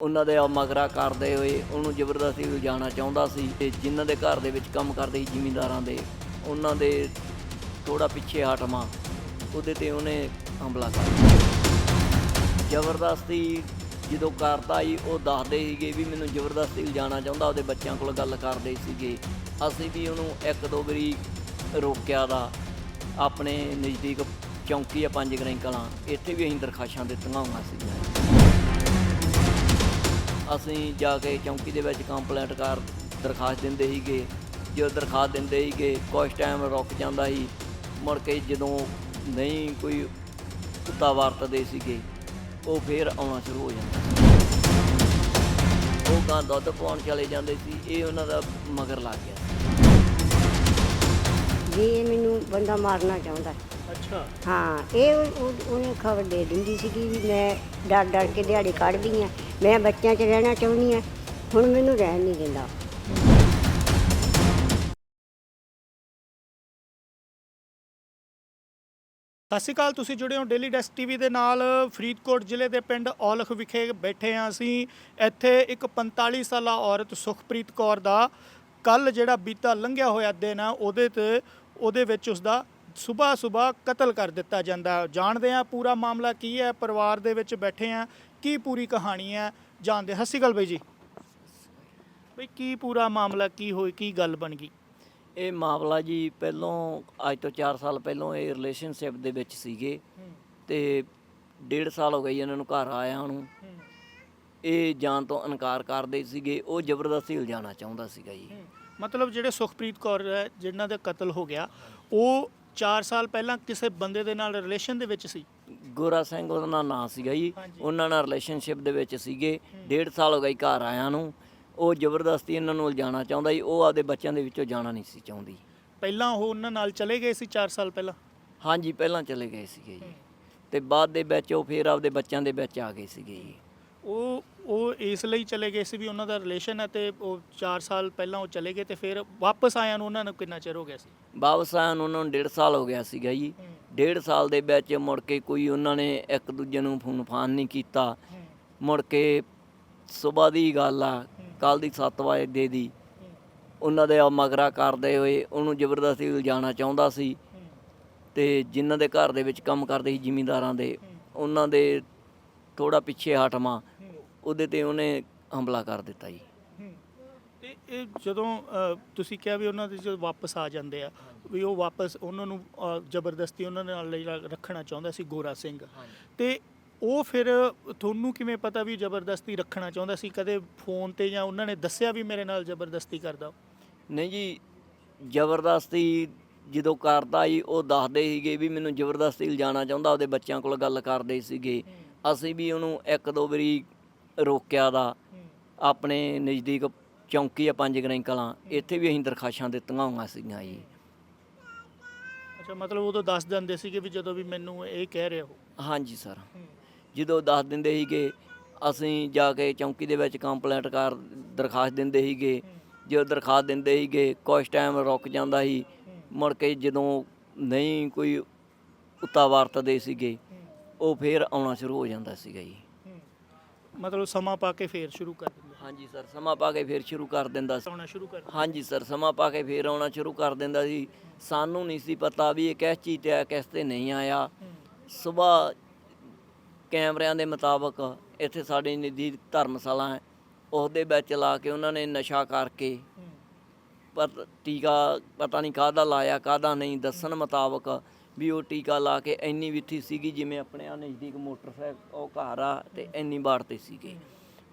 ਉਹਨਾਂ ਦੇ ਮਗਰਾ ਕਰਦੇ ਹੋਏ ਉਹਨੂੰ ਜ਼ਬਰਦਸਤੀ ਲਿਜਾਣਾ ਚਾਹੁੰਦਾ ਸੀ ਤੇ ਜਿਨ੍ਹਾਂ ਦੇ ਘਰ ਦੇ ਵਿੱਚ ਕੰਮ ਕਰਦੇ ਸੀ ਜ਼ਿਮੀਂਦਾਰਾਂ ਦੇ, ਉਹਨਾਂ ਦੇ ਥੋੜਾ ਪਿੱਛੇ ਹਟਵਾਂ ਉਹਦੇ ਤੇ ਉਹਨੇ ਹਮਲਾ ਕਰ ਦਿੱਤਾ। ਜ਼ਬਰਦਸਤੀ ਜਦੋਂ ਕਰਦਾ ਸੀ, ਉਹ ਦੱਸਦੇ ਸੀਗੇ ਵੀ ਮੈਨੂੰ ਜ਼ਬਰਦਸਤੀ ਲਿਜਾਣਾ ਚਾਹੁੰਦਾ, ਉਹਦੇ ਬੱਚਿਆਂ ਕੋਲ ਗੱਲ ਕਰਦੇ ਸੀਗੇ। ਅਸੀਂ ਵੀ ਉਹਨੂੰ ਇੱਕ ਦੋ ਵਾਰੀ ਰੋਕਿਆ ਦਾ, ਆਪਣੇ ਨਜ਼ਦੀਕ ਚੌਂਕੀ ਆ ਪੰਜ ਗਰਾਈ ਇੱਥੇ ਵੀ ਅਸੀਂ ਦਰਖਾਸ਼ਾਂ ਦਿੱਤੀਆਂ ਹੋਈਆਂ ਸੀਗੀਆਂ। ਅਸੀਂ ਜਾ ਕੇ ਚੌਂਕੀ ਦੇ ਵਿੱਚ ਕੰਪਲੇਂਟ ਕਰ ਦਰਖਾਸਤ ਦਿੰਦੇ ਸੀਗੇ। ਜਦੋਂ ਦਰਖਾਸਤ ਦਿੰਦੇ ਸੀਗੇ ਕੁਝ ਟਾਈਮ ਰੁਕ ਜਾਂਦਾ ਸੀ। ਮੁੜ ਕੇ ਜਦੋਂ ਨਹੀਂ ਕੋਈ ਕੁੱਤਾ ਵਰਤਦੇ ਸੀਗੇ ਉਹ ਫੇਰ ਆਉਣਾ ਸ਼ੁਰੂ ਹੋ ਜਾਂਦਾ ਉਹ ਗਾਂ ਦੁੱਧ ਪਾਉਣ ਚਲੇ ਜਾਂਦੇ ਸੀ ਇਹ ਉਹਨਾਂ ਦਾ ਮਗਰ ਲੱਗ ਗਿਆ ਵੀ ਇਹ ਮੈਨੂੰ ਬੰਦਾ ਮਾਰਨਾ ਚਾਹੁੰਦਾ। ਅੱਛਾ। ਹਾਂ ਇਹ ਉਹ- ਉਹ- ਉਹਨੇ ਖਬਰ ਦੇ ਦਿੰਦੀ ਸੀਗੀ ਵੀ ਮੈਂ ਡਰ ਡਰ ਕੇ ਦਿਹਾੜੀ ਕੱਢਦੀ ਆ। ਮੈਂ ਬੱਚਿਆਂ 'ਚ ਰਹਿਣਾ ਚਾਹੁੰਦੀ ਆ ਹੁਣ ਮੈਨੂੰ ਰਹਿਣ ਨਹੀਂ ਦਿੰਦਾ। ਸਤਿ ਸ਼੍ਰੀ ਅਕਾਲ, ਤੁਸੀਂ ਜੁੜੇ ਹੋ ਡੇਲੀ ਡੈਸਕ ਟੀਵੀ ਦੇ ਨਾਲ। ਫਰੀਦਕੋਟ ਜ਼ਿਲ੍ਹੇ ਦੇ ਪਿੰਡ ਔਲਖ ਵਿਖੇ ਬੈਠੇ ਹਾਂ ਅਸੀਂ। ਇੱਥੇ ਇੱਕ 45 ਸਾਲਾ ਔਰਤ ਸੁਖਪ੍ਰੀਤ ਕੌਰ ਦਾ ਕੱਲ ਜਿਹੜਾ ਬੀਤਾ ਲੰਘਿਆ ਹੋਇਆ ਦਿਨ ਆ, ਉਹਦੇ ਤੇ ਉਹਦੇ ਵਿੱਚ ਉਸ ਦਾ ਸਵੇਰ ਸਵੇਰ ਕਤਲ ਕਰ ਦਿੱਤਾ ਜਾਂਦਾ। ਜਾਣਦੇ ਆ ਪੂਰਾ ਮਾਮਲਾ ਕੀ ਹੈ, ਪਰਿਵਾਰ ਦੇ ਵਿੱਚ ਬੈਠੇ ਆ ਕੀ ਪੂਰੀ ਕਹਾਣੀ ਹੈ? ਜਾਣਦੇ। ਸਤਿ ਸ਼੍ਰੀ ਅਕਾਲ ਬਾਈ ਜੀ। ਬਈ ਕੀ ਪੂਰਾ ਮਾਮਲਾ ਕੀ ਹੋਈ ਕੀ ਗੱਲ ਬਣ ਗਈ? ਇਹ ਮਾਮਲਾ ਜੀ ਪਹਿਲੋਂ ਅੱਜ ਤੋਂ 4 ਸਾਲ ਪਹਿਲੋਂ ਇਹ ਰਿਲੇਸ਼ਨਸ਼ਿਪ ਦੇ ਵਿੱਚ ਸੀਗੇ। ਤੇ ਡੇਢ ਸਾਲ ਹੋ ਗਏ ਇਹਨਾਂ ਨੂੰ ਘਰ ਆਇਆ ਨੂੰ। ਇਹ ਜਾਣ ਤੋਂ ਇਨਕਾਰ ਕਰਦੇ ਸੀਗੇ। ਉਹ ਜ਼ਬਰਦਸਤੀ ਇਲਜਾਣਾ ਚਾਹੁੰਦਾ ਸੀਗਾ ਜੀ। ਮਤਲਬ ਜਿਹੜੇ ਸੁਖਪ੍ਰੀਤ ਕੌਰ ਹੈ ਜਿਨ੍ਹਾਂ ਦਾ ਕਤਲ ਹੋ ਗਿਆ ਉਹ 4 ਸਾਲ ਪਹਿਲਾਂ ਕਿਸੇ ਬੰਦੇ ਦੇ ਨਾਲ ਰਿਲੇਸ਼ਨ ਦੇ ਵਿੱਚ ਸੀ? ਗੋਰਾ ਸਿੰਘ ਉਹਦਾ ਨਾਂ ਸੀਗਾ ਜੀ। ਉਹਨਾਂ ਨਾਲ ਰਿਲੇਸ਼ਨਸ਼ਿਪ ਦੇ ਵਿੱਚ ਸੀਗੇ। ਡੇਢ ਸਾਲ ਹੋ ਗਏ ਘਰ ਆਇਆਂ ਨੂੰ। ਉਹ ਜ਼ਬਰਦਸਤੀ ਇਹਨਾਂ ਨੂੰ ਇਲਜਾਣਾ ਚਾਹੁੰਦਾ ਜੀ। ਉਹ ਆਪਦੇ ਬੱਚਿਆਂ ਦੇ ਵਿੱਚੋਂ ਜਾਣਾ ਨਹੀਂ ਸੀ ਚਾਹੁੰਦੀ। ਪਹਿਲਾਂ ਉਹ ਉਹਨਾਂ ਨਾਲ ਚਲੇ ਗਏ ਸੀ 4 ਸਾਲ ਪਹਿਲਾਂ? ਹਾਂਜੀ ਪਹਿਲਾਂ ਚਲੇ ਗਏ ਸੀਗੇ ਜੀ। ਤੇ ਬਾਅਦ ਦੇ ਵਿੱਚ ਉਹ ਫੇਰ ਆਪਦੇ ਬੱਚਿਆਂ ਦੇ ਵਿੱਚ ਆ ਗਏ ਸੀਗੇ ਜੀ। ਉਹ ਉਹ ਇਸ ਲਈ ਚਲੇ ਗਏ ਸੀ ਵੀ ਉਹਨਾਂ ਦਾ ਰਿਲੇਸ਼ਨ ਹੈ ਤੇ ਉਹ 4 ਸਾਲ ਪਹਿਲਾਂ ਉਹ ਚਲੇ ਗਏ ਤੇ ਫਿਰ ਵਾਪਸ ਆਇਆਂ ਨੂੰ ਉਹਨਾਂ ਨੂੰ ਕਿੰਨਾ ਚਿਰ ਹੋ ਗਿਆ ਸੀ? ਵਾਪਸ ਆਇਆ ਨੂੰ ਉਹਨਾਂ ਨੂੰ ਡੇਢ ਸਾਲ ਹੋ ਗਿਆ ਸੀਗਾ ਜੀ। ਡੇਢ ਸਾਲ ਦੇ ਵਿੱਚ ਮੁੜ ਕੇ ਕੋਈ ਉਹਨਾਂ ਨੇ ਇੱਕ ਦੂਜੇ ਨੂੰ ਫੋਨ ਫਾਨ ਨਹੀਂ ਕੀਤਾ। ਮੁੜ ਕੇ ਸਵੇਰ ਦੀ ਗੱਲ ਆ ਕੱਲ ਦੀ 7 ਵਜੇ ਦੇ। ਦੀ ਉਹਨਾਂ ਦੇ ਮਗਰਾ ਕਰਦੇ ਹੋਏ ਉਹਨੂੰ ਜ਼ਬਰਦਸਤੀ ਲਿਜਾਣਾ ਚਾਹੁੰਦਾ ਸੀ। ਤੇ ਜਿਨ੍ਹਾਂ ਦੇ ਘਰ ਦੇ ਵਿੱਚ ਕੰਮ ਕਰਦੇ ਸੀ ਜ਼ਿਮੀਂਦਾਰਾਂ ਦੇ, ਉਹਨਾਂ ਦੇ ਥੋੜਾ ਪਿੱਛੇ ਹਟਵਾ ਉਹਦੇ ਤੇ ਉਹਨੇ ਹਮਲਾ ਕਰ ਦਿੱਤਾ ਜੀ। ਤੇ ਇਹ ਜਦੋਂ ਤੁਸੀਂ ਕਿਹਾ ਵੀ ਉਹਨਾਂ ਦੇ ਜਦੋਂ ਵਾਪਸ ਆ ਜਾਂਦੇ ਆ ਵੀ ਉਹ ਵਾਪਸ ਉਹਨਾਂ ਨੂੰ ਅ, ਜ਼ਬਰਦਸਤੀ ਉਹਨਾਂ ਦੇ ਨਾਲ ਜਿਹੜਾ ਰੱਖਣਾ ਚਾਹੁੰਦਾ ਸੀ ਗੋਰਾ ਸਿੰਘ। ਤੇ ਉਹ ਫਿਰ ਤੁਹਾਨੂੰ ਕਿਵੇਂ ਪਤਾ ਵੀ ਜ਼ਬਰਦਸਤੀ ਰੱਖਣਾ ਚਾਹੁੰਦਾ ਸੀ? ਕਦੇ ਫੋਨ ਤੇ ਜਾਂ ਉਹਨਾਂ ਨੇ ਦੱਸਿਆ ਵੀ ਮੇਰੇ ਨਾਲ ਜ਼ਬਰਦਸਤੀ ਕਰਦਾ ਨਹੀਂ ਜੀ ਜ਼ਬਰਦਸਤੀ ਜਦੋਂ ਕਰਦਾ ਜੀ ਉਹ ਦੱਸਦੇ ਸੀਗੇ ਵੀ ਮੈਨੂੰ ਜ਼ਬਰਦਸਤੀ ਲਿਜਾਣਾ ਚਾਹੁੰਦਾ ਉਹਦੇ ਬੱਚਿਆਂ ਕੋਲ ਗੱਲ ਕਰਦੇ ਸੀਗੇ। ਅਸੀਂ ਵੀ ਉਹਨੂੰ ਇੱਕ ਦੋ ਵਾਰੀ ਰੋਕਿਆ ਦਾ। ਆਪਣੇ ਨਜ਼ਦੀਕ ਚੌਂਕੀ ਆ ਪੰਜ ਕਲਾਂ ਇੱਥੇ ਵੀ ਅਸੀਂ ਦਰਖਾਸ਼ਾਂ ਦਿੱਤੀਆਂ ਹੋਈਆਂ ਸੀਗੀਆਂ ਜੀ। ਅੱਛਾ ਮਤਲਬ ਉਦੋਂ ਦੱਸ ਦਿੰਦੇ ਸੀਗੇ ਵੀ ਜਦੋਂ ਵੀ ਮੈਨੂੰ ਇਹ ਕਹਿ ਰਿਹਾ ਉਹ। ਹਾਂਜੀ ਸਰ। ਜਦੋਂ ਦੱਸ ਦਿੰਦੇ ਸੀਗੇ ਅਸੀਂ ਜਾ ਕੇ ਚੌਂਕੀ ਦੇ ਵਿੱਚ ਕੰਪਲੇਂਟ ਕਰ ਦਰਖਾਸਤ ਦਿੰਦੇ ਸੀਗੇ ਜਦੋਂ ਦਰਖਾਸਤ ਦਿੰਦੇ ਸੀਗੇ ਕੁਝ ਟਾਈਮ ਰੁਕ ਜਾਂਦਾ ਸੀ। ਮੁੜ ਕੇ ਜਦੋਂ ਨਹੀਂ ਕੋਈ ਕੁੱਤਾ ਵਰਤਦੇ ਸੀਗੇ ਉਹ ਫੇਰ ਆਉਣਾ ਸ਼ੁਰੂ ਹੋ ਜਾਂਦਾ ਸੀਗਾ ਜੀ। ਮਤਲਬ ਸਮਾਂ ਪਾ ਕੇ ਫੇਰ ਸ਼ੁਰੂ ਕਰ ਦਿੰਦੇ ਹਾਂਜੀ ਸਰ ਸਮਾਂ ਪਾ ਕੇ ਫੇਰ ਸ਼ੁਰੂ ਕਰ ਦਿੰਦਾ ਸੀ। ਆਉਣਾ ਸ਼ੁਰੂ ਕਰ। ਹਾਂਜੀ ਸਰ ਸਮਾਂ ਪਾ ਕੇ ਫੇਰ ਆਉਣਾ ਸ਼ੁਰੂ ਕਰ ਦਿੰਦਾ ਸੀ। ਸਾਨੂੰ ਨਹੀਂ ਸੀ ਪਤਾ ਵੀ ਇਹ ਕਿਸ ਚੀਜ਼ ਤੇ ਆ ਕਿਸ ਤੇ ਨਹੀਂ ਆਇਆ। ਸਵੇਰ ਕੈਮਰਿਆਂ ਦੇ ਮੁਤਾਬਕ ਇੱਥੇ ਸਾਡੇ ਨਜ਼ਦੀਕ ਧਰਮਸ਼ਾਲਾ ਹੈ। ਉਸ ਦੇ ਵਿੱਚ ਲਾ ਕੇ ਉਹਨਾਂ ਨੇ ਨਸ਼ਾ ਕਰਕੇ ਪਰ ਟੀਕਾ ਪਤਾ ਨਹੀਂ ਕਾਹਦਾ ਲਾਇਆ ਕਾਹਦਾ ਨਹੀਂ। ਦੱਸਣ ਮੁਤਾਬਕ ਵੀ ਉਹ ਟੀਕਾ ਲਾ ਕੇ ਇੰਨੀ ਵਿੱਥੀ ਸੀਗੀ ਜਿਵੇਂ ਆਪਣੇ ਆ ਨਜ਼ਦੀਕ ਮੋਟਰਸਾਈਕਲ ਉਹ ਘਰ ਆ ਤੇ ਇੰਨੀ ਬਾੜ ਤੇ ਸੀਗੇ।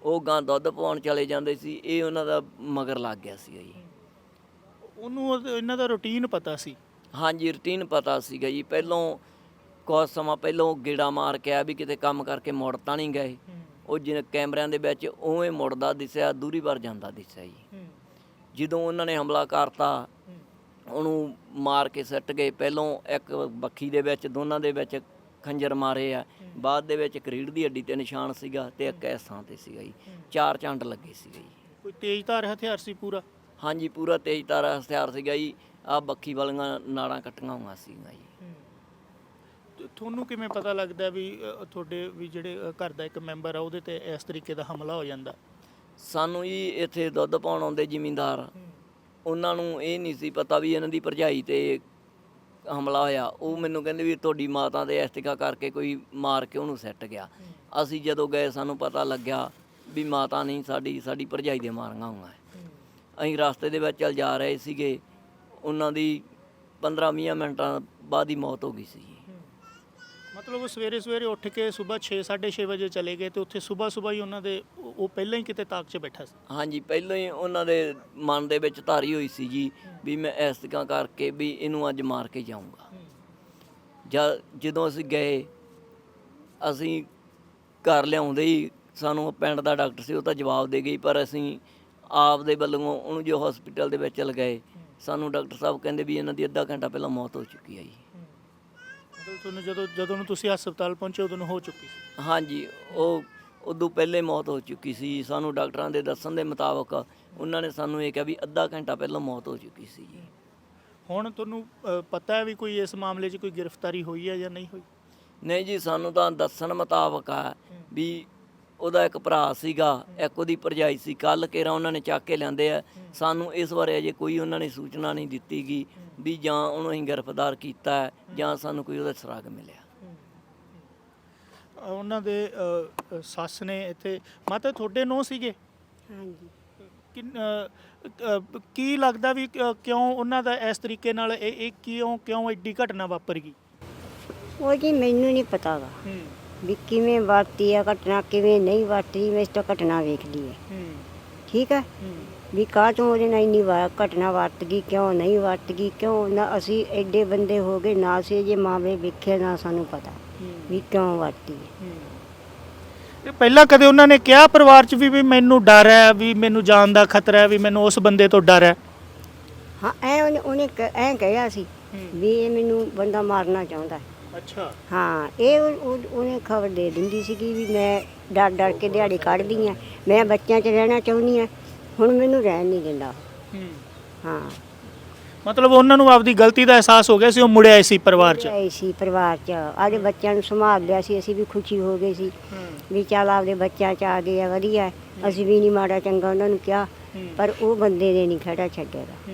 ਉਹ ਗਾਂ ਦੁੱਧ ਪਾਉਣ ਚਲੇ ਜਾਂਦੇ ਸੀ ਇਹ ਉਹਨਾਂ ਦਾ ਮਗਰ ਲੱਗ ਗਿਆ ਸੀਗਾ ਜੀ। ਉਹਨੂੰ ਉਹ- ਇਹਨਾਂ ਦਾ ਰੁਟੀਨ ਪਤਾ ਸੀ? ਹਾਂਜੀ ਰੁਟੀਨ ਪਤਾ ਸੀਗਾ ਜੀ। ਪਹਿਲੋਂ ਕੁਝ ਸਮਾਂ ਪਹਿਲੋਂ ਉਹ ਗੇੜਾ ਮਾਰ ਕੇ ਆ ਵੀ ਕਿਤੇ ਕੰਮ ਕਰਕੇ ਮੁੜ ਤਾਂ ਨਹੀਂ ਗਏ। ਉਹ ਜਿਵੇਂ ਕੈਮਰਿਆਂ ਦੇ ਵਿੱਚ ਉਵੇਂ ਮੁੜਦਾ ਦਿਸਿਆ ਦੂਰੀ ਵਾਰ ਜਾਂਦਾ ਦਿਸਿਆ ਜੀ। ਜਦੋਂ ਉਹਨਾਂ ਨੇ ਹਮਲਾ ਕਰਤਾ ਉਹਨੂੰ ਮਾਰ ਕੇ ਸੱਟ ਗਏ। ਪਹਿਲੋਂ ਇੱਕ ਬੱਖੀ ਦੇ ਵਿੱਚ ਦੋਨਾਂ ਦੇ ਵਿੱਚ ਖੰਜਰ ਮਾਰੇ ਆ। ਬਾਅਦ ਦੇ ਵਿੱਚ ਕਰੀੜ ਦੀ ਹੱਡੀ ਤੇ ਨਿਸ਼ਾਨ ਸੀਗਾ ਤੇ ਇੱਕ ਇਸ ਥਾਂ ਤੇ ਸੀਗਾ ਜੀ। ਚਾਰ ਚੰਡ ਲੱਗੇ ਸੀਗੇ ਜੀ। ਕੋਈ ਤੇਜ਼ਧਾਰ ਹਥਿਆਰ ਸੀ ਪੂਰਾ? ਹਾਂਜੀ ਪੂਰਾ ਤੇਜ਼ ਤਾਰਾ ਹਥਿਆਰ ਸੀਗਾ ਜੀ। ਆ ਬੱਖੀ ਵਾਲੀਆਂ ਨਾੜਾਂ ਕੱਟੀਆਂ ਹੋਈਆਂ ਸੀਗੀਆਂ ਜੀ। ਤੁਹਾਨੂੰ ਕਿਵੇਂ ਪਤਾ ਲੱਗਦਾ ਵੀ ਅ, ਤੁਹਾਡੇ ਵੀ ਜਿਹੜੇ ਅ, ਘਰ ਦਾ ਇੱਕ ਮੈਂਬਰ ਆ ਉਹਦੇ ਤੇ ਇਸ ਤਰੀਕੇ ਦਾ ਹਮਲਾ ਹੋ ਜਾਂਦਾ? ਸਾਨੂੰ ਜੀ ਇੱਥੇ ਦੁੱਧ ਪਾਉਣ ਆਉਂਦੇ ਜ਼ਿਮੀਂਦਾਰ। ਉਹਨਾਂ ਨੂੰ ਇਹ ਨਹੀਂ ਸੀ ਪਤਾ ਵੀ ਇਹਨਾਂ ਦੀ ਭਰਜਾਈ ਤੇ ਹਮਲਾ ਹੋਇਆ, ਉਹ ਮੈਨੂੰ ਕਹਿੰਦੇ ਵੀ ਤੁਹਾਡੀ ਮਾਤਾ ਦੇ ਇਸਤਿਕਾ ਕਰਕੇ ਕੋਈ ਮਾਰ ਕੇ ਉਹਨੂੰ ਸੱਟ ਗਿਆ। ਅਸੀਂ ਜਦੋਂ ਗਏ, ਸਾਨੂੰ ਪਤਾ ਲੱਗਿਆ ਵੀ ਮਾਤਾ ਨਹੀਂ, ਸਾਡੀ ਸਾਡੀ ਭਰਜਾਈ ਦੇ ਮਾਰੀਆਂ ਹੋਈਆਂ ਅਸੀਂ ਰਸਤੇ ਦੇ ਵਿੱਚ ਚੱਲ ਜਾ ਰਹੇ ਸੀਗੇ। ਉਹਨਾਂ ਦੀ 15-20 ਮਿੰਟਾਂ ਬਾਅਦ ਹੀ ਮੌਤ ਹੋ ਗਈ ਸੀ। ਮਤਲਬ ਉਹ ਸਵੇਰੇ ਸਵੇਰੇ ਉੱਠ ਕੇ ਸਵੇਰ 6:30 ਵਜੇ ਚਲੇ ਗਏ ਤੇ ਉੱਥੇ ਸਵੇਰ ਸਵੇਰ ਹੀ ਉਹਨਾਂ ਦੇ ਉਹ ਪਹਿਲਾਂ ਹੀ ਕਿਤੇ ਤਾਕ 'ਚ ਬੈਠਾ ਸੀ। ਹਾਂਜੀ, ਪਹਿਲਾਂ ਹੀ ਉਹਨਾਂ ਦੇ ਮਨ ਦੇ ਵਿੱਚ ਧਾਰੀ ਹੋਈ ਸੀ ਜੀ ਵੀ ਮੈਂ ਇਸ ਤਰ੍ਹਾਂ ਕਰਕੇ ਵੀ ਇਹਨੂੰ ਅੱਜ ਮਾਰ ਕੇ ਜਾਊਂਗਾ। ਜਦ ਜਦੋਂ ਅਸੀਂ ਗਏ, ਅਸੀਂ ਘਰ ਲਿਆਉਂਦੇ ਹੀ ਸਾਨੂੰ ਪਿੰਡ ਦਾ ਡਾਕਟਰ ਸੀ, ਉਹ ਤਾਂ ਜਵਾਬ ਦੇ ਗਈ, ਪਰ ਅਸੀਂ ਆਪ ਦੇ ਵੱਲੋਂ ਉਹਨੂੰ ਜੋ ਹਸਪੀਟਲ ਦੇ ਵਿੱਚ ਲਗਾਏ, ਸਾਨੂੰ ਡਾਕਟਰ ਸਾਹਿਬ ਕਹਿੰਦੇ ਵੀ ਇਹਨਾਂ ਦੀ ਅੱਧਾ ਘੰਟਾ ਪਹਿਲਾਂ ਮੌਤ ਹੋ ਚੁੱਕੀ ਹੈ ਜੀ। ਮਤਲਬ ਤੁਹਾਨੂੰ ਜਦੋਂ ਜਦੋਂ ਨੂੰ ਤੁਸੀਂ ਹਸਪਤਾਲ ਪਹੁੰਚੇ ਉਦੋਂ ਨੂੰ ਹੋ ਚੁੱਕੀ ਸੀ? ਹਾਂਜੀ ਉਹ ਉਦੋਂ ਪਹਿਲੇ ਮੌਤ ਹੋ ਚੁੱਕੀ ਸੀ। ਸਾਨੂੰ ਡਾਕਟਰਾਂ ਦੇ ਦੱਸਣ ਦੇ ਮੁਤਾਬਕ ਉਹਨਾਂ ਨੇ ਸਾਨੂੰ ਇਹ ਕਿਹਾ ਵੀ ਅੱਧਾ ਘੰਟਾ ਪਹਿਲਾਂ ਮੌਤ ਹੋ ਚੁੱਕੀ ਸੀ ਜੀ। ਹੁਣ ਤੁਹਾਨੂੰ ਅ, ਪਤਾ ਹੈ ਵੀ ਕੋਈ ਇਸ ਮਾਮਲੇ 'ਚ ਕੋਈ ਗ੍ਰਿਫਤਾਰੀ ਹੋਈ ਹੈ ਜਾਂ ਨਹੀਂ ਹੋਈ? ਨਹੀਂ ਜੀ ਸਾਨੂੰ ਤਾਂ ਦੱਸਣ ਮੁਤਾਬਕ ਆ ਵੀ ਉਹਦਾ ਇੱਕ ਭਰਾ ਸੀਗਾ ਇੱਕ ਉਹਦੀ ਭਰਜਾਈ ਸੀ। ਕੱਲ ਕੇਰਾ ਉਹਨਾਂ ਨੇ ਚੱਕ ਕੇ ਲਿਆਂਦੇ ਆ। ਸਾਨੂੰ ਇਸ ਬਾਰੇ ਅਜੇ ਕੋਈ ਉਹਨਾਂ ਨੇ ਸੂਚਨਾ ਨਹੀਂ ਦਿੱਤੀ ਗਈ ਵੀ ਜਾਂ ਉਹਨੂੰ ਅਸੀਂ ਗ੍ਰਿਫਤਾਰ ਕੀਤਾ ਹੈ ਜਾਂ ਸਾਨੂੰ ਕੋਈ ਉਹਦਾ ਸਰਾਗ ਮਿਲਿਆ। ਉਹਨਾਂ ਦੇ ਅ, ਸੱਸ ਨੇ ਇੱਥੇ ਮਾਤਾ ਤੁਹਾਡੇ ਨੋ ਸੀਗੇ? ਹਾਂਜੀ। ਕਿੰਨ- ਅ, ਅ, ਕੀ ਲੱਗਦਾ ਵੀ ਕਿਉਂ ਉਹਨਾਂ ਦਾ ਇਸ ਤਰੀਕੇ ਨਾਲ ਇਹ ਇਹ ਕਿਉਂ ਕਿਉਂ ਐਡੀ ਘਟਨਾ ਵਾਪਰ ਗਈ? ਉਹ ਜੀ ਮੈਨੂੰ ਨਹੀਂ ਪਤਾ ਗਾ। ਵੀ ਕਿਵੇਂ ਵਾਰਤੀ ਆ ਘਟਨਾ ਕਿਵੇਂ ਨਹੀਂ ਵਾਰਤੀ ਮੈਂ ਇਸ ਤੋਂ ਘਟਨਾ ਵੇਖ ਲਈ ਹੈ। ਠੀਕ ਹੈ? ਵੀ ਕਾਹ ਤੋਂ ਉਹਦੇ ਨਾਲ ਇੰਨੀ ਵਾਰ ਘਟਨਾ ਵਾਰਤ ਗਈ ਕਿਉਂ ਨਹੀਂ ਵਾਰਤ ਗਈ ਕਿਉਂ ਨਾ ਅਸੀਂ ਐਡੇ ਬੰਦੇ ਹੋ ਗਏ ਨਾ ਸੀ ਜੇ ਮਾਵੇ ਵੇਖਿਆ ਨਾ ਸਾਨੂੰ ਪਤਾ ਵੀ ਕਿਉਂ ਵਾਰਤੀ ਹੈ। ਤੇ ਪਹਿਲਾਂ ਕਦੇ ਉਹਨਾਂ ਨੇ ਕਿਹਾ ਪਰਿਵਾਰ 'ਚ ਵੀ ਵੀ ਮੈਨੂੰ ਡਰ ਹੈ ਵੀ ਮੈਨੂੰ ਜਾਨ ਦਾ ਖਤਰਾ ਹੈ ਵੀ ਮੈਨੂੰ ਉਸ ਬੰਦੇ ਤੋਂ ਡਰ ਹੈ? ਹਾਂ ਐ ਉਹਨੇ ਐਂ ਕਹਿਆ ਸੀ ਵੀ ਇਹ ਮੈਨੂੰ ਬੰਦਾ ਮਾਰਨਾ ਚਾਹੁੰਦਾ ਹੈ। ਅੱਛਾ। ਹਾਂ ਇਹ ਉਹ- ਉਹ- ਉਹਨੇ ਖਬਰ ਦੇ ਦਿੰਦੀ ਸੀਗੀ ਵੀ ਮੈਂ ਡਰ ਡਰ ਕੇ ਦਿਹਾੜੀ ਕੱਢਦੀ ਆ। ਮੈਂ ਬੱਚਿਆਂ 'ਚ ਰਹਿਣਾ ਚਾਹੁੰਦੀ ਆ ਹੁਣ ਮੈਨੂੰ ਰਹਿਣ ਨਹੀਂ ਦਿੰਦਾ। ਹਾਂ। ਮਤਲਬ ਉਹਨਾਂ ਨੂੰ ਆਪਦੀ ਗਲਤੀ ਦਾ ਅਹਿਸਾਸ ਹੋ ਗਿਆ ਸੀ ਉਹ ਮੁੜਿਆ ਸੀ ਪਰਿਵਾਰ 'ਚ? ਆਏ ਸੀ ਪਰਿਵਾਰ 'ਚ। ਆਦੇ ਬੱਚਿਆਂ ਨੂੰ ਸੰਭਾਲ ਲਿਆ ਸੀ ਅਸੀਂ ਵੀ ਖੁਸ਼ੀ ਹੋ ਗਏ ਸੀ। ਵੀ ਚੱਲ ਆਪਦੇ ਬੱਚਿਆਂ 'ਚ ਆ ਗਏ ਆ ਵਧੀਆ। ਹੈ। ਅਸੀਂ ਵੀ ਨਹੀਂ ਮਾੜਾ ਚੰਗਾ ਉਹਨਾਂ ਨੂੰ ਕਿਹਾ ਪਰ ਉਹ ਬੰਦੇ ਨੇ ਨਹੀਂ ਖੜਾ ਛੱਡਿਆ। ਗਾ।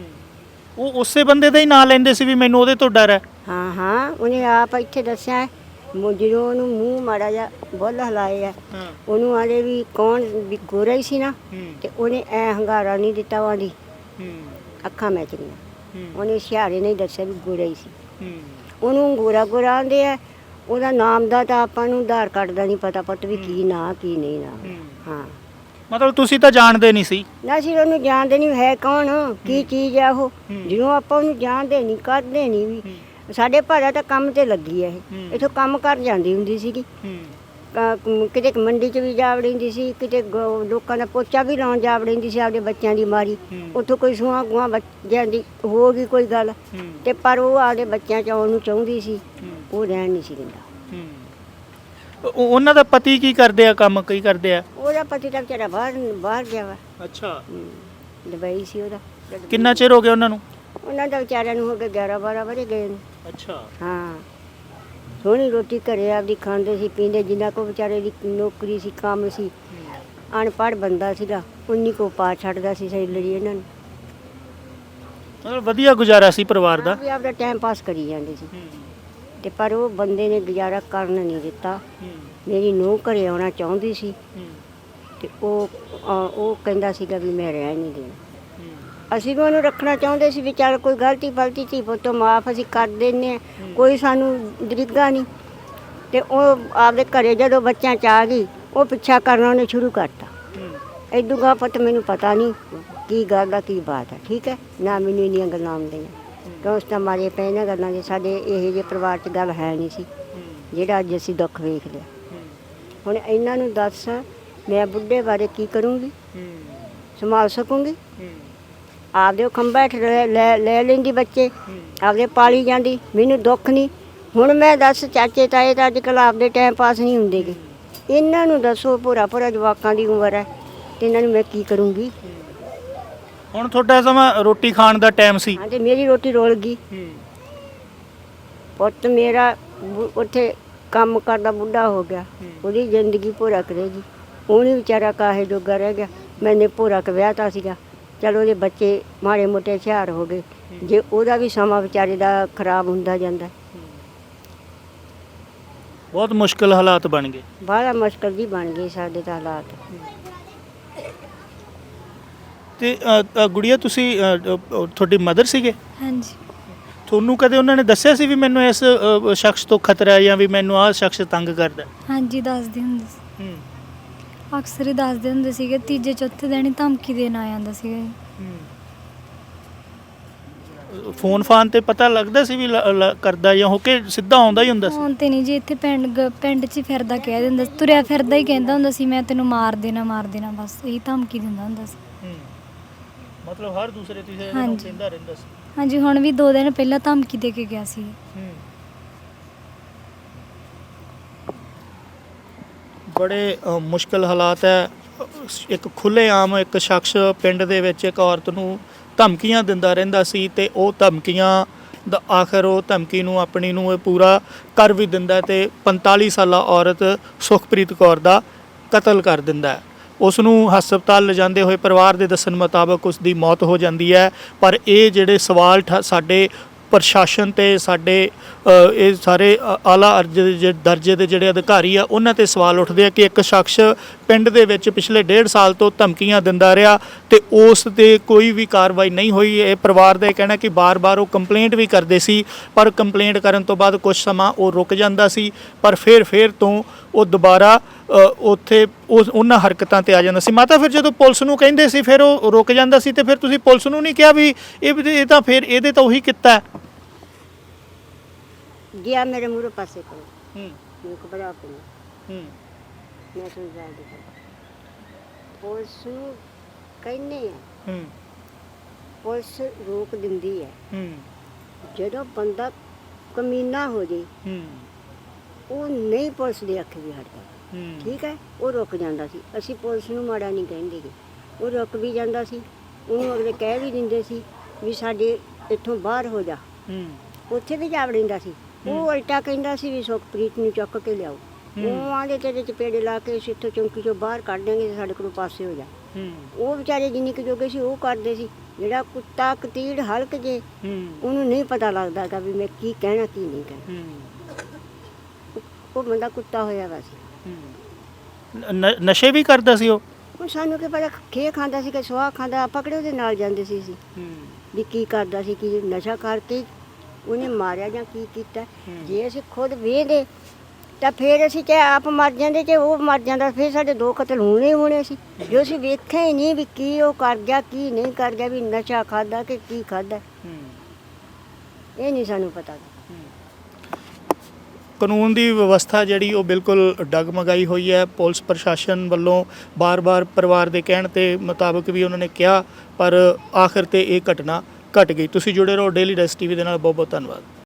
ਉਹ ਉਸੇ ਬੰਦੇ ਦਾ ਹੀ ਨਾਂ ਲੈਂਦੇ ਸੀ ਵੀ ਮੈਨੂੰ ਉਹਦੇ ਤੋਂ ਡਰ ਹੈ। ਹਾਂ ਹਾਂ ਉਹਨੇ ਆਪ ਇੱਥੇ ਦੱਸਿਆ ਹੈ, ਮੁ- ਜਦੋਂ ਉਹਨੂੰ ਮੂੰਹ ਮਾੜਾ ਜਿਹਾ ਬੁੱਲ ਹਲਾਏ ਆ। ਹਾਂ। ਉਹਨੂੰ ਆਲੇ ਵੀ ਕੌਣ ਵੀ ਗੋਰਾ ਹੀ ਸੀ ਨਾ ਤੇ ਉਹਨੇ ਐ ਹੰਗਾਰਾ ਨਹੀਂ ਦਿੱਤਾ ਉਹਦੀ। ਅੱਖਾਂ ਮੈਚ ਗਈਆਂ ਉਹਨੇ ਇਸ਼ਾਰੇ ਨਹੀਂ ਦੱਸਿਆ ਵੀ ਗੋਰਾ ਹੀ ਸੀ। ਉਹਨੂੰ ਗੋਰਾ ਗੋਰਾ ਆਂਦੇ ਆ ਉਹਦਾ ਨਾਮ ਦਾ ਤਾਂ ਆਪਾਂ ਨੂੰ ਆਧਾਰ ਕਾਰਡ ਦਾ ਨਹੀਂ ਪਤਾ ਪੁੱਤ ਵੀ ਕੀ ਨਾਂ ਕੀ ਨਹੀਂ ਨਾਂ। ਹਾਂ। ਮਤਲਬ ਤੁਸੀਂ ਤਾਂ ਜਾਣਦੇ ਨਹੀਂ ਸੀ। ਨਾ ਸੀ ਉਹਨੂੰ ਜਾਣਦੇ ਨਹੀਂ ਹੈ ਕੌਣ ਕੀ ਚੀਜ਼ ਆ ਉਹ। ਜਦੋਂ ਆਪਾਂ ਉਹਨੂੰ ਜਾਣਦੇ ਨਹੀਂ ਕਰਦੇ ਨਹੀਂ ਵੀ ਸਾਡੇ ਭਾਜਾ ਤਾਂ ਕੰਮ ਤੇ ਲੱਗੀ ਐ ਇਹ। ਇਥੋਂ ਕੰਮ ਕਰ ਜਾਂਦੀ ਹੁੰਦੀ ਸੀਗੀ। ਕ- ਕਿਤੇ ਮੰਡੀ 'ਚ ਵੀ ਜਾ ਵੜਿੰਦੀ ਸੀ ਕਿਤੇ ਗ- ਲੋਕਾਂ ਦਾ ਪੋਚਾ ਵੀ ਲਾਉਣ ਜਾ ਵੜਿੰਦੀ ਸੀ ਆਪਦੇ ਬੱਚਿਆਂ ਦੀ ਮਾਰੀ। ਉੱਥੋਂ ਕੋਈ ਸੁਆ ਗੁਆ ਬੱਚਿਆਂ ਦੀ ਹੋ ਗਈ ਕੋਈ ਗੱਲ। ਤੇ ਪਰ ਉਹ ਆਪਦੇ ਬੱਚਿਆਂ 'ਚ ਆਉਣ ਨੂੰ ਚਾਹੁੰਦੀ ਸੀ। ਉਹ ਰਹਿਣ ਨਹੀਂ ਸੀ ਦਿੰਦਾ। ਉਹ- ਉਹਨਾਂ ਦਾ ਪਤੀ ਕੀ ਕਰਦੇ ਆ ਕੰਮ ਕੀ ਕਰਦੇ ਆ? ਉਹਦਾ ਪਤੀ ਤਾਂ ਵਿਚਾਰਾ ਬਾਹਰ ਬਾਹਰ ਗਿਆ ਵਾ। ਅੱਛਾ। ਦੁਬਈ ਸੀ ਉਹਦਾ। ਕਿੰਨਾ ਚਿਰ ਹੋ ਗਿਆ ਉਹਨਾਂ ਨੂੰ? ਉਹਨਾਂ ਦਾ ਵਿਚਾਰਿਆਂ ਨੂੰ ਹੋ ਗਏ 11 12 ਵਰੇ ਗਏ ਨੇ। ਅੱਛਾ। ਹਾਂ। ਸੋਹਣੀ ਰੋਟੀ ਘਰੇ ਆਪਦੀ ਖਾਂਦੇ ਸੀ ਪੀਂਦੇ ਜਿੰਨਾ ਕੋ ਵਿਚਾਰੇ ਦੀ ਨੌਕਰੀ ਸੀ ਕੰਮ ਸੀ ਅਨਪੜ੍ਹ ਬੰਦਾ ਸੀਗਾ ਉਨੀ ਕੋ ਪਾ ਛੱਡਦਾ ਸੀ ਸੈਲਰੀ ਇਹਨਾਂ ਨੂੰ। ਮਤਲਬ ਵਧੀਆ ਗੁਜ਼ਾਰਾ ਸੀ ਪਰਿਵਾਰ ਦਾ। ਵੀ ਆਪਦਾ ਟਾਈਮ ਪਾਸ ਕਰੀ ਜਾਂਦੇ ਸੀ। ਤੇ ਪਰ ਉਹ ਬੰਦੇ ਨੇ ਗੁਜ਼ਾਰਾ ਕਰਨ ਨਹੀਂ ਦਿੱਤਾ। ਮੇਰੀ ਨੂੰਹ ਘਰੇ ਆਉਣਾ ਚਾਹੁੰਦੀ ਸੀ। ਤੇ ਉਹ ਉਹ ਕਹਿੰਦਾ ਸੀਗਾ ਵੀ ਮੈਂ ਰਹਿਣ ਨਹੀਂ ਦੇਣਾ। ਅਸੀਂ ਵੀ ਉਹਨੂੰ ਰੱਖਣਾ ਚਾਹੁੰਦੇ ਸੀ ਵੀ ਚੱਲ ਕੋਈ ਗਲਤੀ ਫਲਤੀ ਧੀ ਪੁੱਤੋਂ ਮਾਫ ਅਸੀਂ ਕਰ ਦਿੰਨੇ ਆ ਕੋਈ ਸਾਨੂੰ ਦਰਿਗਾ ਨਹੀਂ। ਤੇ ਉਹ ਆਪਦੇ ਘਰੇ ਜਦੋਂ ਬੱਚਿਆਂ ਚ ਆ ਗਈ ਉਹ ਪਿੱਛਾ ਕਰਨਾ ਉਹਨੇ ਸ਼ੁਰੂ ਕਰਤਾ। ਇਦੋਂ ਗਾ ਪੁੱਤ ਮੈਨੂੰ ਪਤਾ ਨਹੀਂ ਕੀ ਗੱਲ ਆ ਕੀ ਬਾਤ ਹੈ ਠੀਕ ਹੈ? ਨਾ ਮੈਨੂੰ ਇੰਨੀਆਂ ਗੱਲਾਂ ਆਉਂਦੀਆਂ। ਕਿਉਂ ਉਸ ਤਾਂ ਮਾਰੇ ਨਾ ਗੱਲਾਂ ਦੇ ਸਾਡੇ ਇਹੋ ਜਿਹੇ ਪਰਿਵਾਰ 'ਚ ਗੱਲ ਹੈ ਨਹੀਂ ਸੀ ਜਿਹੜਾ ਅੱਜ ਅਸੀਂ ਦੁੱਖ ਵੇਖ ਲਿਆ ਹੁਣ ਇਹਨਾਂ ਨੂੰ ਦੱਸ ਮੈਂ ਬੁੱਢੇ ਬਾਰੇ ਕੀ ਕਰੂੰਗੀ? ਸੰਭਾਲ ਸਕੂੰਗੀ? ਆਪਦੇ ਉਹ ਖੰਭਾ ਹੇਠ ਲੈ ਲੈ- ਲੈ ਲੈਂਦੀ ਬੱਚੇ ਆਪਦੇ ਪਾਲੀ ਜਾਂਦੀ ਮੈਨੂੰ ਦੁੱਖ ਨਹੀਂ। ਹੁਣ ਮੈਂ ਦੱਸ ਚਾਚੇ ਤਾਏ ਤਾਂ ਅੱਜ ਕੱਲ੍ਹ ਆਪਦੇ ਟਾਈਮ ਪਾਸ ਨਹੀਂ ਹੁੰਦੇਗੇ। ਇਹਨਾਂ ਨੂੰ ਦੱਸੋ ਭੋਰਾ ਭੋਰਾ ਜਵਾਕਾਂ ਦੀ ਉਮਰ ਹੈ ਤੇ ਇਹਨਾਂ ਨੂੰ ਮੈਂ ਕੀ ਕਰੂੰਗੀ? ਹੁਣ ਤੁਹਾਡਾ ਸਮਾਂ ਰੋਟੀ ਖਾਣ ਦਾ ਟਾਈਮ ਸੀ। ਹਾਂ ਤੇ ਮੇਰੀ ਰੋਟੀ ਰੋਲ ਗਈ। ਪੁੱਤ ਮੇਰਾ ਬੁ- ਉੱਥੇ ਕੰਮ ਕਰਦਾ ਬੁੱਢਾ ਹੋ ਗਿਆ। ਉਹਦੀ ਜ਼ਿੰਦਗੀ ਭੋਰਾ ਕਰੇਗੀ। ਉਹ ਨਹੀਂ ਵਿਚਾਰਾ ਕਾਹੇ ਜੋਗਾ ਰਹਿ ਗਿਆ। ਮੈਨੇ ਭੋਰਾ ਕ ਵਿਆਹਤਾ ਸੀਗਾ। ਚਲੋ ਉਹਦੇ ਬੱਚੇ ਮਾੜੇ ਮੋਟੇ ਹੁਸ਼ਿਆਰ ਹੋ ਗਏ ਜੇ ਉਹਦਾ ਵੀ ਸਮਾਂ ਵਿਚਾਰੇ ਦਾ ਖਰਾਬ ਹੁੰਦਾ ਜਾਂਦਾ। ਬਹੁਤ ਮੁਸ਼ਕਲ ਹਾਲਾਤ ਬਣ ਗਏ। ਬਾਹਲਾ ਮੁਸ਼ਕਲ ਜੀ ਬਣ ਗਈ ਸਾਡੇ ਤਾਂ ਹਾਲਾਤ। ਤੇ ਅ, ਅ, ਗੁੜੀਆ ਤੁਸੀਂ ਅ, ਅ, ਤੁਹਾਡੀ ਮਦਰ ਸੀਗੇ? ਹਾਂਜੀ। ਤੁਹਾਨੂੰ ਕਦੇ ਉਹਨਾਂ ਨੇ ਦੱਸਿਆ ਸੀ ਵੀ ਮੈਨੂੰ ਇਸ ਅ, ਸ਼ਖਸ ਤੋਂ ਖਤਰਾ ਹੈ ਜਾਂ ਵੀ ਮੈਨੂੰ ਆਹ ਸ਼ਖਸ ਤੰਗ ਕਰਦਾ ਹਾਂਜੀ ਦੱਸਦੇ ਹੁੰਦੇ ਸੀ। ਹੂੰ। ਅਕਸਰ ਹੀ ਦੱਸਦੇ ਹੁੰਦੇ ਸੀਗੇ ਤੀਜੇ ਚੌਥੇ ਦਿਨ ਹੀ ਧਮਕੀ ਦੇਣ ਆ ਜਾਂਦਾ ਸੀਗਾ ਜੀ। ਫੋਨ ਫਾਨ ਤੇ ਪਤਾ ਲੱਗਦਾ ਸੀ ਵੀ ਲ- ਲ- ਕਰਦਾ ਜਾਂ ਹੋ ਕੇ ਸਿੱਧਾ ਆਉਂਦਾ ਹੀ ਹੁੰਦਾ ਸੀ? ਹੁਣ ਤੇ ਨਹੀਂ ਜੀ ਇੱਥੇ ਪਿੰਡ ਗ- ਪਿੰਡ 'ਚ ਹੀ ਫਿਰਦਾ ਕਹਿ ਦਿੰਦਾ ਸੀ, ਤੁਰਿਆ ਫਿਰਦਾ ਹੀ ਕਹਿੰਦਾ ਹੁੰਦਾ ਸੀ ਮੈਂ ਤੈਨੂੰ ਮਾਰ ਦੇਣਾ ਮਾਰ ਦੇਣਾ ਬਸ ਇਹੀ ਧਮਕੀ ਦਿੰਦਾ ਹੁੰਦਾ ਸੀ। ਮਤਲਬ ਹਰ ਦੂਸਰੇ ਤੀਸਰੇ ਦਿਨ ਉਹ ਹਾਂਜੀ। ਕਹਿੰਦਾ ਰਹਿੰਦਾ ਸੀ। ਹਾਂਜੀ ਹੁਣ ਵੀ 2 ਦਿਨ ਪਹਿਲਾਂ ਧਮਕੀ ਦੇ ਕੇ ਗਿਆ ਸੀ। ਬੜੇ ਅ, ਮੁਸ਼ਕਲ ਹਾਲਾਤ ਹੈ। ਇੱਕ ਖੁੱਲੇ ਆਮ ਇੱਕ ਸ਼ਖਸ ਪਿੰਡ ਦੇ ਵਿੱਚ ਇੱਕ ਔਰਤ ਨੂੰ ਧਮਕੀਆਂ ਦਿੰਦਾ ਰਹਿੰਦਾ ਸੀ ਤੇ ਉਹ ਧਮਕੀਆਂ ਦਾ ਆਖਰ ਉਹ ਧਮਕੀ ਨੂੰ ਆਪਣੀ ਨੂੰ ਇਹ ਪੂਰਾ ਕਰ ਵੀ ਦਿੰਦਾ ਹੈ ਤੇ 45 ਸਾਲਾ ਔਰਤ ਸੁਖਪ੍ਰੀਤ ਕੌਰ ਦਾ ਕਤਲ ਕਰ ਦਿੰਦਾ ਹੈ। ਉਸ ਨੂੰ ਹਸਪਤਾਲ ਲਿਜਾਂਦੇ ਹੋਏ ਪਰਿਵਾਰ ਦੇ ਦੱਸਣ ਮੁਤਾਬਕ ਉਸ ਦੀ ਮੌਤ ਹੋ ਜਾਂਦੀ ਹੈ। ਪਰ ਇਹ ਜਿਹੜੇ ਸਵਾਲ ਠ- ਸਾਡੇ ਪ੍ਰਸ਼ਾਸਨ ਤੇ ਸਾਡੇ ਅ, ਇਹ ਸਾਰੇ ਅ- ਆਲਾ ਅਰਜ ਦੇ ਜੇ ਦਰਜੇ ਦੇ ਜਿਹੜੇ ਅਧਿਕਾਰੀ ਆ ਉਹਨਾਂ ਤੇ ਸਵਾਲ ਉੱਠਦੇ ਆ ਕਿ ਇੱਕ ਸ਼ਖਸ ਪਿੰਡ ਦੇ ਵਿੱਚ ਪਿਛਲੇ ਡੇਢ ਸਾਲ ਤੋਂ ਧਮਕੀਆਂ ਦਿੰਦਾ ਰਿਹਾ ਤੇ ਉਸ ਤੇ ਕੋਈ ਵੀ ਕਾਰਵਾਈ ਨਹੀਂ ਹੋਈ। ਇਹ ਪਰਿਵਾਰ ਦਾ ਇਹ ਕਹਿਣਾ ਕਿ ਬਾਰ-ਬਾਰ ਉਹ ਕੰਪਲੇਂਟ ਵੀ ਕਰਦੇ ਸੀ ਪਰ ਕੰਪਲੇਂਟ ਕਰਨ ਤੋਂ ਬਾਅਦ ਕੁਝ ਸਮਾਂ ਉਹ ਰੁਕ ਜਾਂਦਾ ਸੀ ਪਰ ਫਿਰ ਫਿਰ ਤੋਂ ਉਹ ਦੁਬਾਰਾ ਉੱਥੇ ਉਸ ਉਹਨਾਂ ਹਰਕਤਾਂ ਤੇ ਆ ਜਾਂਦਾ ਸੀ। ਮਾਤਾ ਫਿਰ ਜਦੋਂ ਪੁਲਿਸ ਨੂੰ ਕਹਿੰਦੇ ਸੀ ਫਿਰ ਉਹ ਰੁਕ ਜਾਂਦਾ ਸੀ ਤੇ ਫਿਰ ਤੁਸੀਂ ਪੁਲਿਸ ਨੂੰ ਨਹੀਂ ਕਿਹਾ ਵੀ ਇਹ ਇਹ ਤਾਂ ਫਿਰ ਇਹਦੇ ਤਾਂ ਉਹੀ ਕੀਤਾ ਹੈ? ਗਿਆ ਮੇਰੇ ਮੂਹਰੇ ਪਾਸੇ ਕੋਲ। ਹੂੰ। ਮੈਨੂੰ ਘਬਰਾ ਪਈ ਹੂੰ। ਮੈਂ ਸਮਝਾ ਦਿੱਤਾ ਪੁਲਿਸ ਨੂੰ ਕਹਿੰਦੇ ਆ ਹੂੰ। ਪੁਲਿਸ ਰੋਕ ਦਿੰਦੀ ਹੈ। ਹੂੰ। ਜਦੋਂ ਬੰਦਾ ਕਮੀਨਾ ਹੋ ਜੇ ਹੂੰ। ਉਹ ਨਹੀਂ ਪੁਲਿਸ ਦੇ ਅੱਖ ਵੀ ਹਟਦਾ। ਹੂੰ। ਠੀਕ ਹੈ ਉਹ ਰੁਕ ਜਾਂਦਾ ਸੀ। ਅਸੀਂ ਪੁਲਿਸ ਨੂੰ ਮਾੜਾ ਨਹੀਂ ਕਹਿੰਦੇ ਗੇ ਉਹ ਰੁਕ ਵੀ ਜਾਂਦਾ ਸੀ। ਉਹਨੂੰ ਅਗਲੇ ਕਹਿ ਵੀ ਦਿੰਦੇ ਸੀ ਵੀ ਸਾਡੇ ਇੱਥੋਂ ਬਾਹਰ ਹੋ ਜਾ। ਹੂੰ। ਉੱਥੇ ਵੀ ਜਾ ਵੜਿੰਦਾ ਸੀ। ਉਹ ਉਲਟਾ ਕਹਿੰਦਾ ਸੀ ਵੀ ਸੁਖਪ੍ਰੀਤ ਨੂੰ ਚੁੱਕ ਕੇ ਲਿਆਓ। ਉਹ ਆਂਦੇ ਤੇਰੇ ਚਪੇੜੇ ਲਾ ਕੇ ਅਸੀਂ ਇੱਥੋਂ ਚੌਂਕੀ ਚੋਂ ਬਾਹਰ ਕੱਢ ਦਿਆਂਗੇ ਤੇ ਸਾਡੇ ਕੋਲੋਂ ਪਾਸੇ ਹੋ ਜਾ। ਉਹ ਵਿਚਾਰੇ ਜਿੰਨੀ ਕੁ ਜੋਗੇ ਸੀ ਉਹ ਕਰਦੇ ਸੀ। ਜਿਹੜਾ ਕੁੱਤਾ ਕਤੀੜ ਹਲਕ ਜੇ ਉਹਨੂੰ ਨਹੀਂ ਪਤਾ ਲੱਗਦਾਗਾ ਵੀ ਮੈਂ ਕੀ ਕਹਿਣਾ ਕੀ ਨਹੀਂ ਕਹਿਣਾ। ਉਹ ਬੰਦਾ ਕੁੱਤਾ ਹੋਇਆ ਵਾ ਸੀ। ਨ- ਨ- ਨਸ਼ੇ ਵੀ ਕਰਦਾ ਸੀ ਉਹ? ਉਹ ਸਾਨੂੰ ਕੀ ਪਤਾ ਖੇ ਖਾਂਦਾ ਸੀ ਕਿ ਸੁਆਹ ਖਾਂਦਾ ਆਪਾਂ ਕਿਹੜੇ ਉਹਦੇ ਨਾਲ ਜਾਂਦੇ ਸੀ ਸੀ ਵੀ ਕੀ ਕਰਦਾ ਸੀ ਕੀ ਨਸ਼ਾ ਕਰਕੇ ਉਹਨੇ ਮਾਰਿਆ ਜਾਂ ਕੀ ਕੀਤਾ? ਜੇ ਅਸੀਂ ਖੁਦ ਵੇਹਦੇ ਤਾਂ ਫਿਰ ਅਸੀਂ ਚਾਹੇ ਆਪ ਮਰ ਜਾਂਦੇ ਚਾਹੇ ਉਹ ਮਰ ਜਾਂਦਾ, ਫਿਰ ਸਾਡੇ ਦੋ ਕਤਲ ਹੋਣੇ ਹੋਣੇ ਸੀ। ਜੋ ਅਸੀਂ ਵੇਖਿਆ ਹੀ ਨਹੀਂ ਵੀ ਕੀ ਉਹ ਕਰ ਗਿਆ, ਕੀ ਨਹੀਂ ਕਰ ਗਿਆ, ਵੀ ਨਸ਼ਾ ਖਾਦਾ ਕਿ ਕੀ ਖਾਦਾ ਇਹ ਨਹੀਂ ਸਾਨੂੰ ਪਤਾ। ਕਾਨੂੰਨ ਦੀ ਵਿਵਸਥਾ ਜਿਹੜੀ ਉਹ ਬਿਲਕੁਲ ਡਗਮਗਾਈ ਹੋਈ ਹੈ। ਪੁਲਿਸ ਪ੍ਰਸ਼ਾਸਨ ਵੱਲੋਂ ਬਾਰ-ਬਾਰ ਪਰਿਵਾਰ ਦੇ ਕਹਿਣ ਤੇ ਮੁਤਾਬਕ ਵੀ ਉਹਨਾਂ ਨੇ ਕਿਹਾ, ਪਰ ਆਖਰ ਤੇ ਇਹ ਘਟਨਾ ਘਟ ਗਈ। ਤੁਸੀਂ ਜੁੜੇ ਰਹੋ ਡੇਲੀ ਡੈਸ ਟੀਵੀ ਦੇ ਨਾਲ। ਬਹੁਤ ਬਹੁਤ ਧੰਨਵਾਦ।